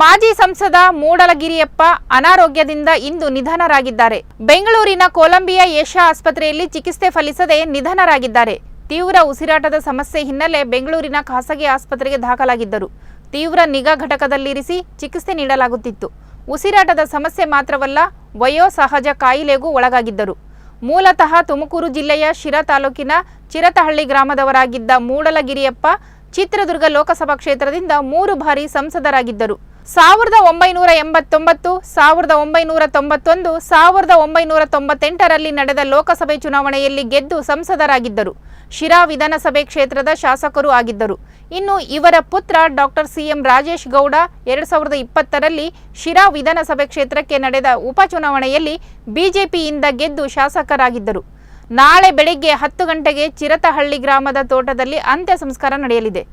ಮಾಜಿ ಸಂಸದ ಮೂಡಲಗಿರಿಯಪ್ಪ ಅನಾರೋಗ್ಯದಿಂದ ಇಂದು ನಿಧನರಾಗಿದ್ದಾರೆ. ಬೆಂಗಳೂರಿನ ಕೊಲಂಬಿಯಾ ಏಷ್ಯಾ ಆಸ್ಪತ್ರೆಯಲ್ಲಿ ಚಿಕಿತ್ಸೆ ಫಲಿಸದೆ ನಿಧನರಾಗಿದ್ದಾರೆ. ತೀವ್ರ ಉಸಿರಾಟದ ಸಮಸ್ಯೆ ಹಿನ್ನೆಲೆ ಬೆಂಗಳೂರಿನ ಖಾಸಗಿ ಆಸ್ಪತ್ರೆಗೆ ದಾಖಲಾಗಿದ್ದರು. ತೀವ್ರ ನಿಗಾ ಘಟಕದಲ್ಲಿರಿಸಿ ಚಿಕಿತ್ಸೆ ನೀಡಲಾಗುತ್ತಿತ್ತು. ಉಸಿರಾಟದ ಸಮಸ್ಯೆ ಮಾತ್ರವಲ್ಲ, ವಯೋಸಹಜ ಕಾಯಿಲೆಗೂ ಒಳಗಾಗಿದ್ದರು. ಮೂಲತಃ ತುಮಕೂರು ಜಿಲ್ಲೆಯ ಶಿರಾ ತಾಲೂಕಿನ ಚಿರತಹಳ್ಳಿ ಗ್ರಾಮದವರಾಗಿದ್ದ ಮೂಡಲಗಿರಿಯಪ್ಪ ಚಿತ್ರದುರ್ಗ ಲೋಕಸಭಾ ಕ್ಷೇತ್ರದಿಂದ ಮೂರು ಬಾರಿ ಸಂಸದರಾಗಿದ್ದರು. ಸಾವಿರದ ಒಂಬೈನೂರ ಎಂಬತ್ತೊಂಬತ್ತು, ಸಾವಿರದ ಒಂಬೈನೂರ ತೊಂಬತ್ತೊಂದು, ಸಾವಿರದ ಒಂಬೈನೂರ ತೊಂಬತ್ತೆಂಟರಲ್ಲಿ ನಡೆದ ಲೋಕಸಭೆ ಚುನಾವಣೆಯಲ್ಲಿ ಗೆದ್ದು ಸಂಸದರಾಗಿದ್ದರು. ಶಿರಾ ವಿಧಾನಸಭೆ ಕ್ಷೇತ್ರದ ಶಾಸಕರೂ ಆಗಿದ್ದರು. ಇನ್ನು ಇವರ ಪುತ್ರ ಡಾಕ್ಟರ್ ಸಿಎಂ ರಾಜೇಶ್ ಗೌಡ ಎರಡು ಸಾವಿರದ ಇಪ್ಪತ್ತರಲ್ಲಿ ಶಿರಾ ವಿಧಾನಸಭೆ ಕ್ಷೇತ್ರಕ್ಕೆ ನಡೆದ ಉಪಚುನಾವಣೆಯಲ್ಲಿ ಬಿಜೆಪಿಯಿಂದ ಗೆದ್ದು ಶಾಸಕರಾಗಿದ್ದರು. ನಾಳೆ ಬೆಳಿಗ್ಗೆ ಹತ್ತು ಗಂಟೆಗೆ ಚಿರತಹಳ್ಳಿ ಗ್ರಾಮದ ತೋಟದಲ್ಲಿ ಅಂತ್ಯ ಸಂಸ್ಕಾರ ನಡೆಯಲಿದೆ.